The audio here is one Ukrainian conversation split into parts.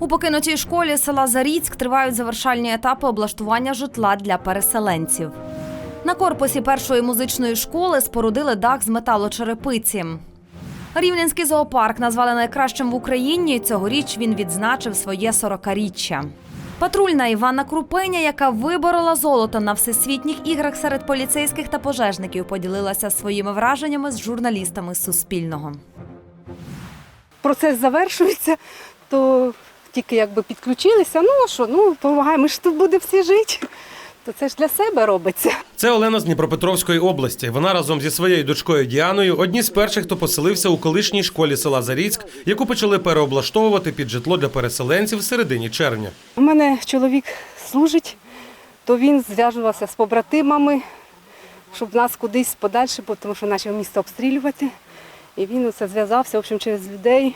У покинутій школі села Заріцьк тривають завершальні етапи облаштування житла для переселенців. На корпусі першої музичної школи спорудили дах з металочерепиці. Рівненський зоопарк назвали найкращим в Україні. Цьогоріч він відзначив своє 40-річчя. Патрульна Івана Крупеня, яка виборола золото на всесвітніх іграх серед поліцейських та пожежників, поділилася своїми враженнями з журналістами Суспільного. процес завершується, то тільки якби підключилися. Ну а що, ну допомагаємо, ми ж тут будемо всі жити. То це ж для себе робиться. Це Олена з Дніпропетровської області. Вона разом зі своєю дочкою Діаною одні з перших, хто поселився у колишній школі села Заріцьк, яку почали переоблаштовувати під житло для переселенців в середині червня. У мене чоловік служить, то він зв'яжувався з побратимами, щоб нас кудись подальше, тому що почав місто обстрілювати. І він оце зв'язався, в общем, через людей.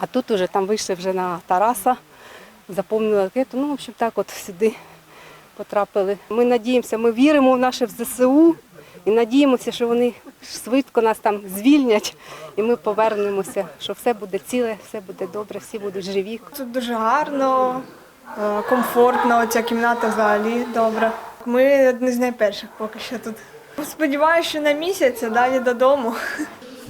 А тут уже там вийшли вже на Тараса, заповнили ракету. Ну, в общем, так от сюди потрапили. Ми надіємося, ми віримо в наше в ЗСУ і надіємося, що вони швидко нас там звільнять і ми повернемося, що все буде ціле, все буде добре, всі будуть живі. Тут дуже гарно, е, комфортно, ця кімната взагалі добра. Ми одні з найперших поки що тут. Сподіваюся, що на місяць, а далі додому.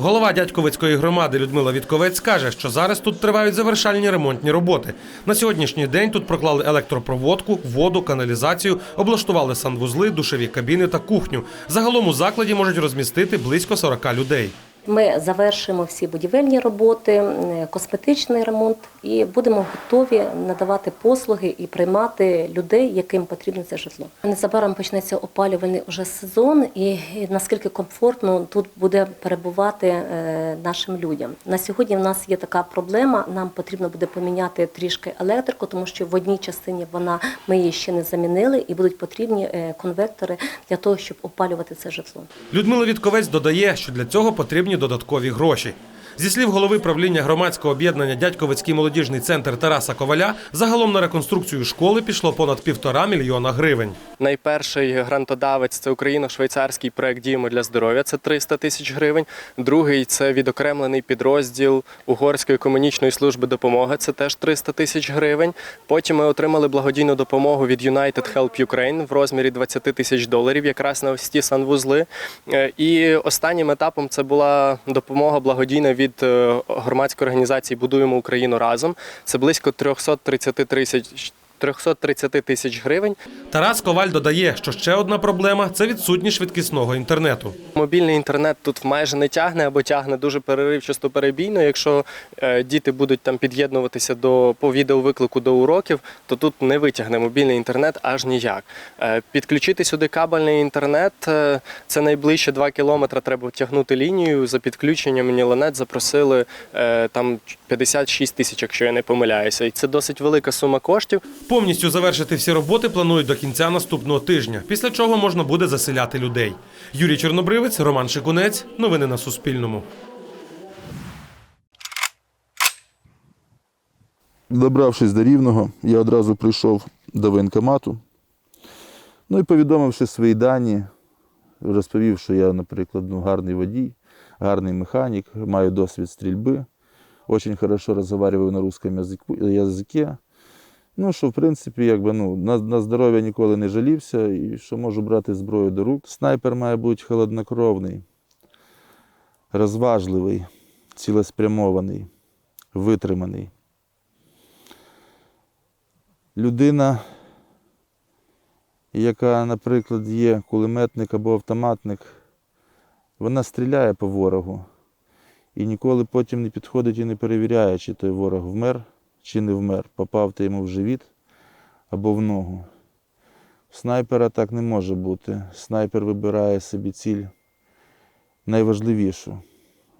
Голова дядьковицької громади Людмила Вітковець каже, що зараз тут тривають завершальні ремонтні роботи. На сьогоднішній день тут проклали електропроводку, воду, каналізацію, облаштували санвузли, душові кабіни та кухню. Загалом у закладі можуть розмістити близько 40 людей. Ми завершимо всі будівельні роботи, косметичний ремонт і будемо готові надавати послуги і приймати людей, яким потрібно це житло. Незабаром почнеться опалювальний уже сезон, і і наскільки комфортно тут буде перебувати е, нашим людям. На сьогодні в нас є така проблема. Нам потрібно буде поміняти трішки електрику, тому що в одній частині вона ми її ще не замінили, і будуть потрібні е, конвектори для того, щоб опалювати це житло. Людмила Вітковець додає, що для цього потрібні додаткові гроші. Зі слів голови правління громадського об'єднання Дядьковицький молодіжний центр Тараса Коваля, загалом на реконструкцію школи пішло понад півтора мільйона гривень. Найперший грантодавець це україно-швейцарський проект Діємо для здоров'я. Це 300 тисяч гривень. Другий це відокремлений підрозділ Угорської комунічної служби допомоги. Це теж 300 тисяч гривень. Потім ми отримали благодійну допомогу від United Help Ukraine в розмірі 20 тисяч доларів, якраз на ось ті санвузли. Е, І останнім етапом це була допомога благодійна від е, громадської організації Будуємо Україну разом. Це близько 330 тисяч 330 тисяч гривень. Тарас Коваль додає, що ще одна проблема це відсутність швидкісного інтернету. Мобільний інтернет тут майже не тягне або тягне дуже переривчасто перебійно. Якщо е, діти будуть там під'єднуватися до по відеовиклику до уроків, то тут не витягне мобільний інтернет аж ніяк. Е, підключити сюди кабельний інтернет е, це найближче 2 кілометри. Треба тягнути лінію. За підключенням Нілонет запросили е, там 56 тисяч, якщо я не помиляюся. І це досить велика сума коштів. Повністю завершити всі роботи планують до кінця наступного тижня, після чого можна буде заселяти людей. Юрій Чорнобривець, Роман Шикунець. Новини на Суспільному. Добравшись до Рівного, я одразу прийшов до воєнкомату. Ну і повідомивши свої дані, розповів, що я, наприклад, ну, гарний водій, гарний механік, маю досвід стрільби, дуже хорошо розмовляю на русском язику- язикі. Ну, що, в принципі, якби, ну, на, на здоров'я ніколи не жалівся і що можу брати зброю до рук. Снайпер має бути холоднокровний, розважливий, цілеспрямований, витриманий. Людина, яка, наприклад, є кулеметник або автоматник, вона стріляє по ворогу і ніколи потім не підходить і не перевіряє, чи той ворог вмер, чи не вмер, попав ти йому в живіт або в ногу. Снайпера так не може бути. Снайпер вибирає собі ціль найважливішу,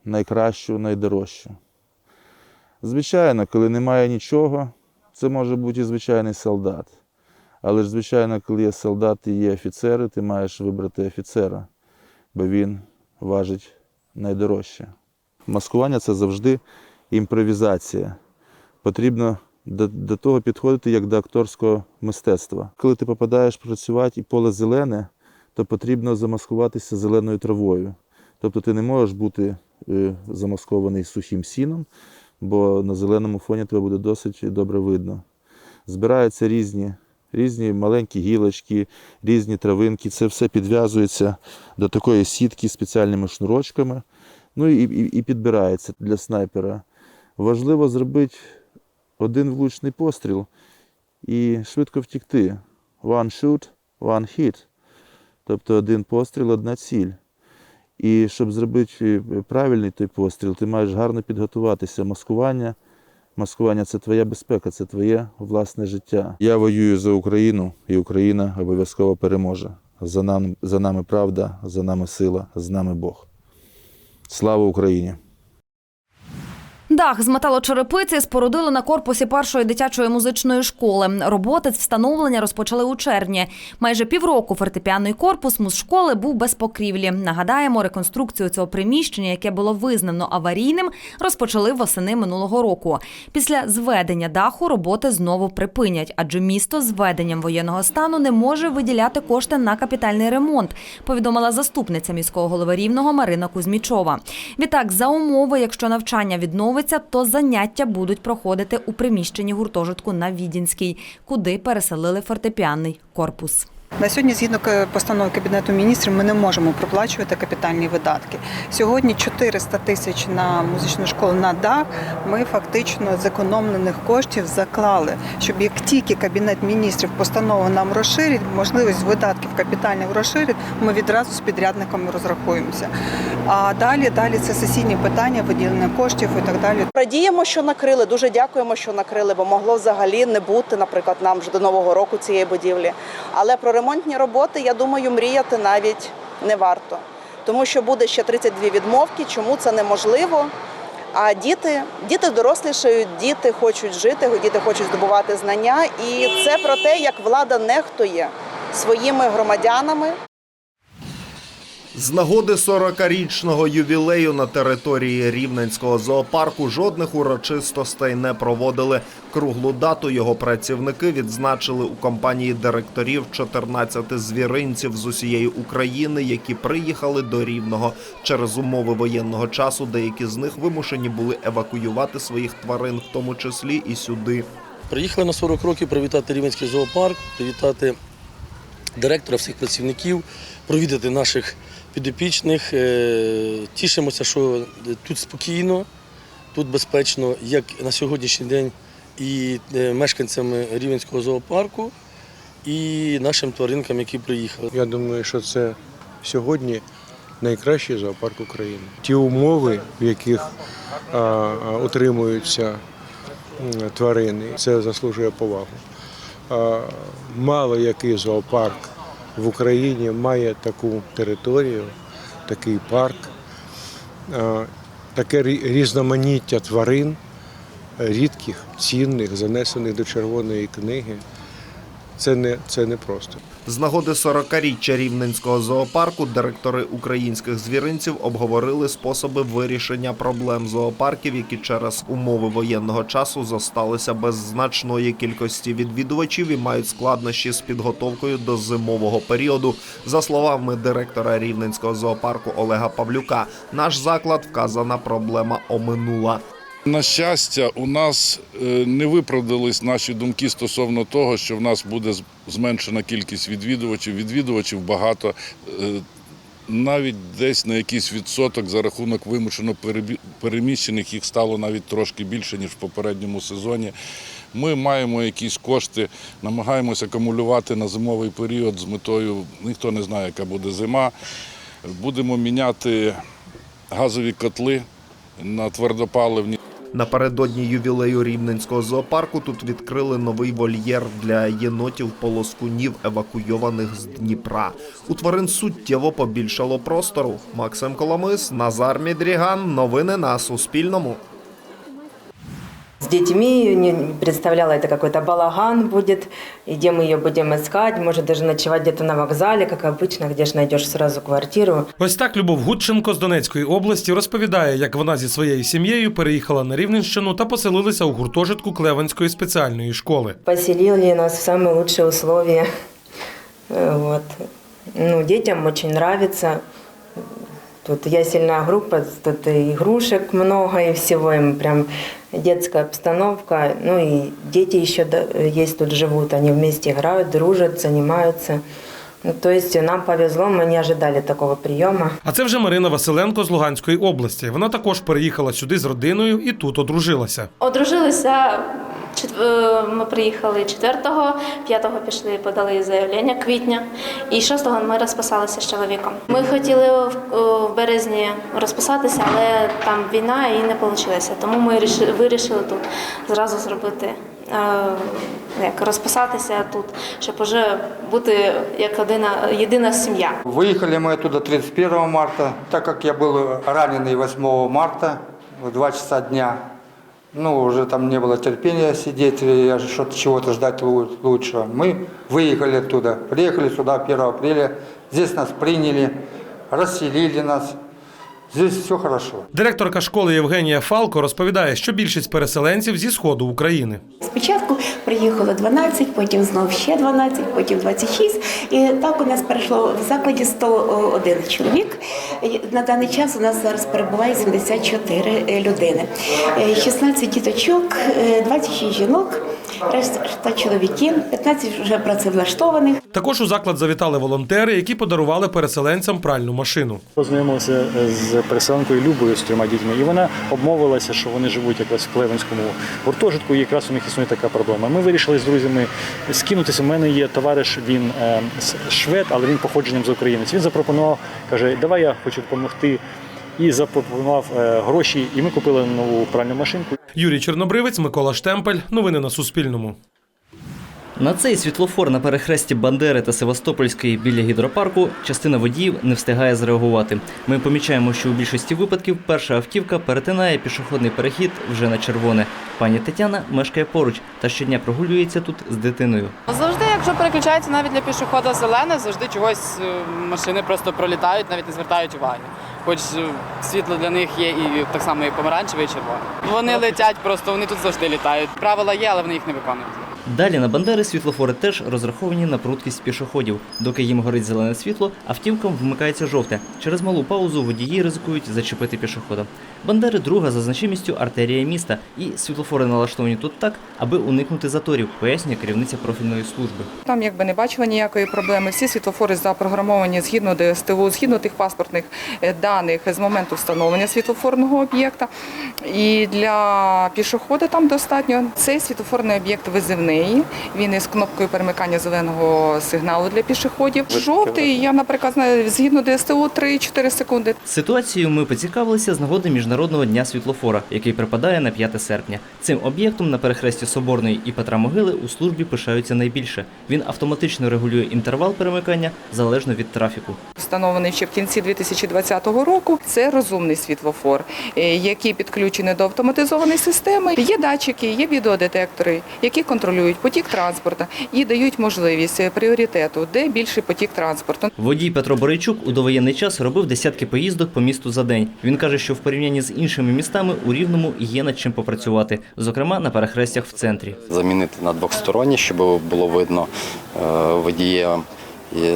найкращу, найдорожчу. Звичайно, коли немає нічого, це може бути і звичайний солдат. Але ж, звичайно, коли є солдат і є офіцери, ти маєш вибрати офіцера, бо він важить найдорожче. Маскування це завжди імпровізація. Потрібно до, до того підходити як до акторського мистецтва. Коли ти попадаєш працювати і поле зелене, то потрібно замаскуватися зеленою травою. Тобто ти не можеш бути е, замаскований сухим сіном, бо на зеленому фоні тебе буде досить добре видно. Збираються різні, різні маленькі гілочки, різні травинки. Це все підв'язується до такої сітки спеціальними шнурочками. Ну і, і, і підбирається для снайпера. Важливо зробити один влучний постріл і швидко втікти. One shoot, one hit. Тобто один постріл, одна ціль. І щоб зробити правильний той постріл, ти маєш гарно підготуватися. Маскування. Маскування це твоя безпека, це твоє власне життя. Я воюю за Україну, і Україна обов'язково переможе. За нами, за нами правда, за нами сила, з нами Бог. Слава Україні! Дах з металочерепиці спорудили на корпусі першої дитячої музичної школи. Роботи з встановлення розпочали у червні. Майже півроку фортепіанний корпус музшколи був без покрівлі. Нагадаємо, реконструкцію цього приміщення, яке було визнано аварійним, розпочали восени минулого року. Після зведення даху роботи знову припинять, адже місто з введенням воєнного стану не може виділяти кошти на капітальний ремонт. Повідомила заступниця міського голови рівного Марина Кузьмічова. Відтак, за умови, якщо навчання відновиться, то заняття будуть проходити у приміщенні гуртожитку на Відінській, куди переселили фортепіанний корпус. На сьогодні, згідно постанови Кабінету міністрів, ми не можемо проплачувати капітальні видатки. Сьогодні 400 тисяч на музичну школу на дах. Ми фактично з економлених коштів заклали, щоб як тільки Кабінет міністрів постанову нам розширить, можливість видатків капітальних розширить, ми відразу з підрядниками розрахуємося. А далі, далі це сесійні питання, виділення коштів і так далі. Радіємо, що накрили. Дуже дякуємо, що накрили, бо могло взагалі не бути, наприклад, нам вже до нового року цієї будівлі. Але про ремонтні роботи, я думаю, мріяти навіть не варто, тому що буде ще 32 відмовки. Чому це неможливо? А діти, діти дорослішають, діти хочуть жити, діти хочуть здобувати знання, і це про те, як влада нехтує своїми громадянами. З нагоди 40-річного ювілею на території Рівненського зоопарку жодних урочистостей не проводили. Круглу дату його працівники відзначили у компанії директорів 14 звіринців з усієї України, які приїхали до Рівного. Через умови воєнного часу деякі з них вимушені були евакуювати своїх тварин, в тому числі і сюди. Приїхали на 40 років привітати Рівенський зоопарк, привітати директора, всіх працівників, провідати наших підопічних. Е, Тішимося, що тут спокійно, тут безпечно, як на сьогоднішній день і е, мешканцям Рівенського зоопарку, і нашим тваринкам, які приїхали. Я думаю, що це сьогодні найкращий зоопарк України. Ті умови, в яких а, утримуються тварини, це заслужує повагу. А, мало який зоопарк в Україні має таку територію, такий парк, таке різноманіття тварин, рідких, цінних, занесених до Червоної книги. Це не, це не просто. З нагоди 40-річчя Рівненського зоопарку директори українських звіринців обговорили способи вирішення проблем зоопарків, які через умови воєнного часу зосталися без значної кількості відвідувачів і мають складнощі з підготовкою до зимового періоду. За словами директора Рівненського зоопарку Олега Павлюка, наш заклад вказана проблема оминула. На щастя, у нас е, не виправдались наші думки стосовно того, що в нас буде зменшена кількість відвідувачів. Відвідувачів багато. Е, Навіть десь на якийсь відсоток за рахунок вимушено переміщених їх стало навіть трошки більше, ніж в попередньому сезоні. Ми маємо якісь кошти, намагаємося акумулювати на зимовий період з метою, ніхто не знає, яка буде зима. Будемо міняти газові котли на твердопаливні. Напередодні ювілею Рівненського зоопарку тут відкрили новий вольєр для єнотів полоскунів, евакуйованих з Дніпра. У тварин суттєво побільшало простору. Максим Коломис, Назар Мідріган. Новини на Суспільному С детьми не представляла это какой-то балаган будет, и где мы ее будем искать, может даже ночевать где-то на вокзале, как обычно, где же найдешь сразу квартиру. Ось так Любов Гудченко з Донецької області розповідає, як вона зі своєю сім'єю переїхала на Рівненщину та поселилися у гуртожитку Клеванської спеціальної школи. Поселили нас в самые лучшие условия. Э, Вот. Ну, детям очень нравится. Тут ясельная группа, тут и игрушек много, и всего им прям детская обстановка. Ну и дети еще да- есть тут живут, они вместе играют, дружат, занимаются. Ну, то есть нам повезло, мы не ожидали такого приема. А це вже Марина Василенко з Луганської області. Вона також переїхала сюди з родиною і тут одружилася. Одружилися. е, Ми приїхали 4-го, 5-го пішли, подали заявлення квітня, і 6-го ми розписалися з чоловіком. Ми хотіли в, в березні розписатися, але там війна і не вийшло. Тому ми ріши- вирішили тут зразу зробити. е, Як розписатися тут, щоб вже бути як одна єдина сім'я. Выехали мы оттуда 31 марта, так как я был раненый 8 марта в 2 часа дня. Ну, уже там не было терпения сидеть, я же что-то чего-то ждать лу- лучшего. Мы выехали оттуда, приехали сюда 1 апреля, здесь нас приняли, расселили нас, здесь все хорошо. Директорка школи Євгенія Фалко розповідає, що більшість переселенців зі сходу України. Спочатку приїхало 12, потім знов ще 12, потім 26. І так у нас перейшло в закладі 101 чоловік. На даний час у нас зараз перебуває 74 людини. Е, 16 діточок, е, 26 жінок, решта чоловіків, 15 вже працевлаштованих. Також у заклад завітали волонтери, які подарували переселенцям пральну машину. Познайомилися з переселенкою Любою з трьома дітьми, і вона обмовилася, що вони живуть якраз в Клевенському гуртожитку, і якраз у них існує така проблема. Ми вирішили з друзями скинутися. У мене є товариш, він е, швед, але він походженням з України. Він запропонував, каже, давай я хочу допомогти. І запропонував е, гроші, і ми купили нову пральну машинку. Юрій Чорнобривець, Микола Штемпель. Новини на Суспільному. На цей світлофор на перехресті Бандери та Севастопольської біля гідропарку частина водіїв не встигає зреагувати. Ми помічаємо, що у більшості випадків перша автівка перетинає пішохідний перехід вже на червоне. Пані Тетяна мешкає поруч та щодня прогулюється тут з дитиною. Завжди, якщо переключається навіть для пішохода зелене, завжди чогось е, машини просто пролітають, навіть не звертають уваги. Хоч світло для них є і так само і помаранчеве, і червоне. Вони летять просто, вони тут завжди літають. Правила є, але вони їх не виконують. Далі на Бандери світлофори теж розраховані на прудкість пішоходів. Доки їм горить зелене світло, автівкам вмикається жовте. Через малу паузу водії ризикують зачепити пішохода. Бандери друга за значимістю артерія міста, і світлофори налаштовані тут так, аби уникнути заторів, пояснює керівниця профільної служби. Там якби не бачила ніякої проблеми. Всі світлофори запрограмовані згідно ДСТУ, згідно тих паспортних е, даних з моменту встановлення світлофорного об'єкта. І для пішохода там достатньо. Цей світлофорний об'єкт визивний. Він із кнопкою перемикання зеленого сигналу для пішоходів. Жовтий, я, наприклад, знаю, згідно ДСТУ 3-4 секунди. Ситуацією ми поцікавилися з нагоди Міжнародного дня світлофора, який припадає на 5 серпня. Цим об'єктом на перехресті Соборної і Петра Могили у службі пишаються найбільше. Він автоматично регулює інтервал перемикання залежно від трафіку. Встановлений ще в кінці 2020 року. Це розумний світлофор, е, який підключений до автоматизованої системи. Є датчики, є відеодетектори, які контролюють потік транспорту і дають можливість е, пріоритету, де більший потік транспорту. Водій Петро Борейчук у довоєнний час робив десятки поїздок по місту за день. Він каже, що в порівнянні з іншими містами у Рівному є над чим попрацювати, зокрема на перехрестях в центрі. замінити на двохсторонні, щоб було видно е, водія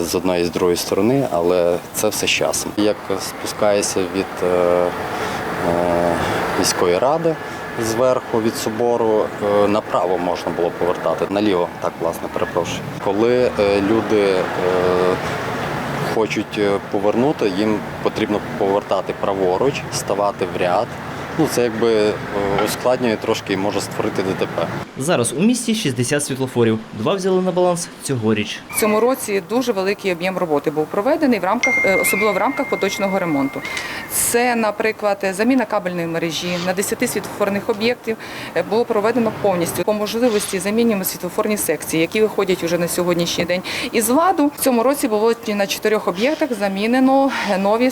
з одної і з другої сторони, але це все з часом. Як спускаєшся від е, е, міської ради зверху від собору, направо можна було повертати, наліво, так власне, перепрошую. Коли люди хочуть е, повернути, їм потрібно повертати праворуч, ставати в ряд. Ну, це якби е, ускладнює трошки і може створити ДТП. Зараз у місті 60 світлофорів. Два взяли на баланс цьогоріч. В цьому році дуже великий об'єм роботи був проведений в рамках, е, особливо в рамках поточного ремонту. Це, наприклад, заміна кабельної мережі на 10 світлофорних об'єктів е, було проведено повністю. По можливості замінюємо світлофорні секції, які виходять уже на сьогоднішній день. Із ладу в цьому році було на чотирьох об'єктах замінено нові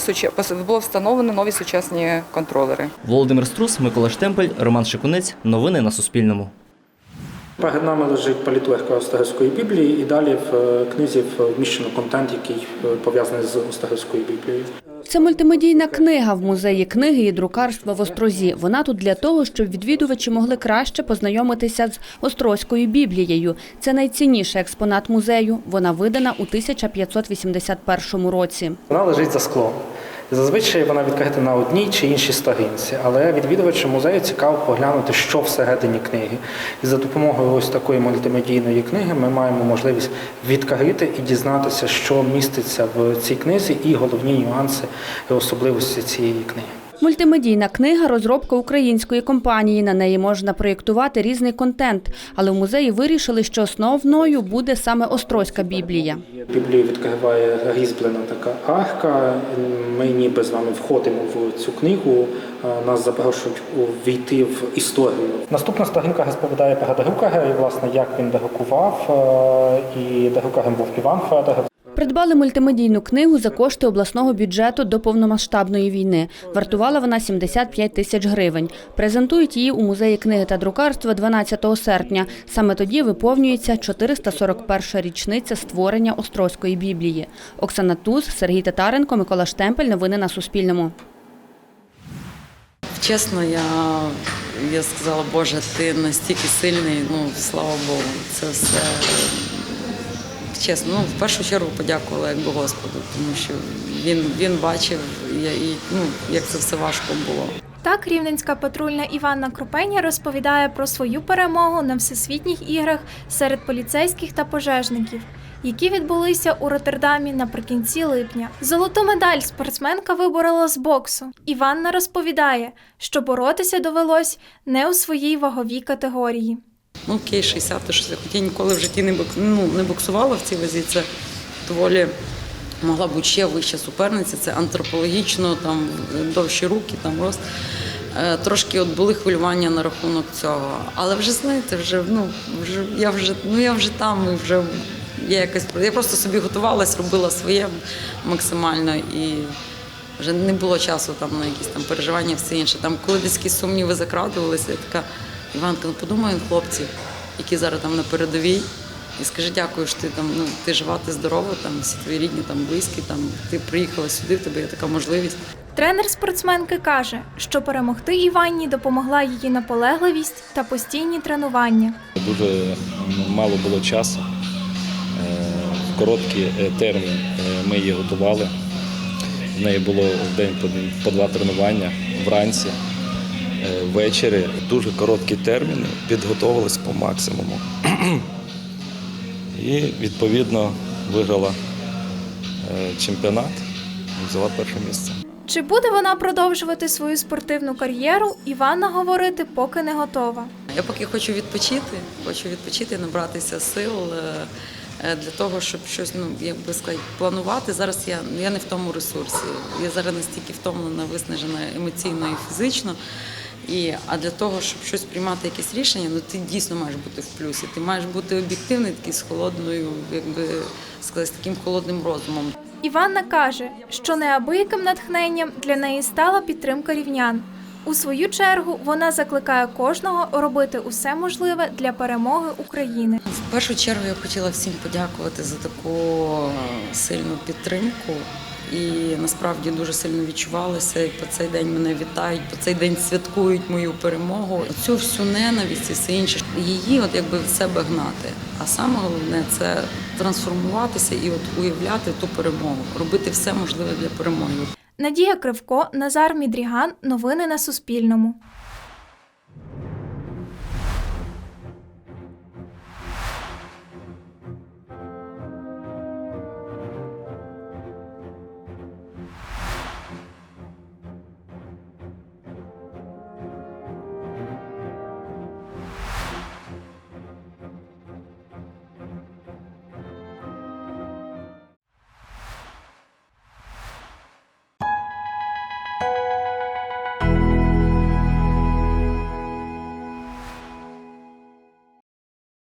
було встановлено нові сучасні контролери. Володимир Струс, Микола Штемпель, Роман Шикунець. Новини на Суспільному. Нами лежить політвехка Остагівської Біблії, і далі в е, книзі вміщено контент, який е, пов'язаний з Остагівською Біблією. Це мультимедійна книга в музеї книги і друкарства в Острозі. Вона тут для того, щоб відвідувачі могли краще познайомитися з Острозькою Біблією. Це найцінніший експонат музею. Вона видана у 1581 році. Вона лежить за склом. Зазвичай вона відкрита на одній чи іншій сторінці, але відвідувачам музею цікаво поглянути, що всередині книги. І за допомогою ось такої мультимедійної книги ми маємо можливість відкрити і дізнатися, що міститься в цій книзі, і головні нюанси і особливості цієї книги. Мультимедійна книга розробка української компанії. На неї можна проєктувати різний контент, але в музеї вирішили, що основною буде саме Острозька Біблія. Біблію відкриває різьблена така арка. Ми ніби з вами входимо в цю книгу. Нас запрошують увійти в історію. Наступна сторінка розповідає про друкаря і власне як він друкував. е, І друкарем був Іван Федоров. Придбали мультимедійну книгу за кошти обласного бюджету до повномасштабної війни. Вартувала вона 75 тисяч гривень. Презентують її у музеї книги та друкарства 12 серпня. Саме тоді виповнюється 441 річниця створення Острозької Біблії. Оксана Туз, Сергій Татаренко, Микола Штемпель. Новини на Суспільному. Чесно, я, я сказала, Боже, ти настільки сильний, ну слава Богу, це все чесно. Ну, в першу чергу подякувала якби Господу, тому що він, він бачив, і, ну, як це все важко було. Так, рівненська патрульна Іванна Кропеня розповідає про свою перемогу на всесвітніх іграх серед поліцейських та пожежників, які відбулися у Роттердамі наприкінці липня. Золоту медаль спортсменка виборола з боксу. Іванна розповідає, що боротися довелось не у своїй ваговій категорії. Ну, окей, 60 то щось. Хоча я ніколи в житті не, бок, ну, не боксувала в цій вазі. Це доволі могла бути ще вища суперниця. Це антропологічно, там довші руки, там рост. Е, Трошки от були хвилювання на рахунок цього. Але вже знаєте, вже ну вже я вже ну я вже там і вже я якось я просто собі готувалась, робила своє максимально і вже не було часу там на якісь там переживання, все інше. Там, коли десь сумніви закрадувалися, я така Іванка, ну подумай, хлопці, які зараз там на передовій. І скажи дякую, що ти там ну ти жива, ти здорова, там всі твої рідні, там близькі, там ти приїхала сюди, в тебе є така можливість. Тренер спортсменки каже, що перемогти Іванні допомогла її наполегливість та постійні тренування. Дуже мало було часу. Е, В короткий е, термін е, ми її готували. В неї було в день по, два тренування вранці, ввечері. Дуже короткі терміни, підготувалися по максимуму. І відповідно виграла е, чемпіонат, взяла перше місце. Чи буде вона продовжувати свою спортивну кар'єру, Іванна говорити поки не готова. Я поки хочу відпочити, хочу відпочити, набратися сил е, е, для того, щоб щось, ну як би сказати, планувати. Зараз я, я не в тому ресурсі. Я зараз настільки втомлена, виснажена емоційно і фізично. І, а для того, щоб щось приймати якісь рішення, ну ти дійсно маєш бути в плюсі. Ти маєш бути об'єктивний, такий з холодною, якби сказати, з таким холодним розумом. Іванна каже, що неабияким натхненням для неї стала підтримка рівнян. У свою чергу вона закликає кожного робити усе можливе для перемоги України. В першу чергу я хотіла всім подякувати за таку сильну підтримку. І насправді дуже сильно відчувалося, і по цей день мене вітають, по цей день святкують мою перемогу. Цю всю ненависть і все інше, її от якби в себе гнати. А саме головне це трансформуватися і от уявляти ту перемогу, робити все можливе для перемоги. Надія Кривко, Назар Мідріган. Новини на Суспільному.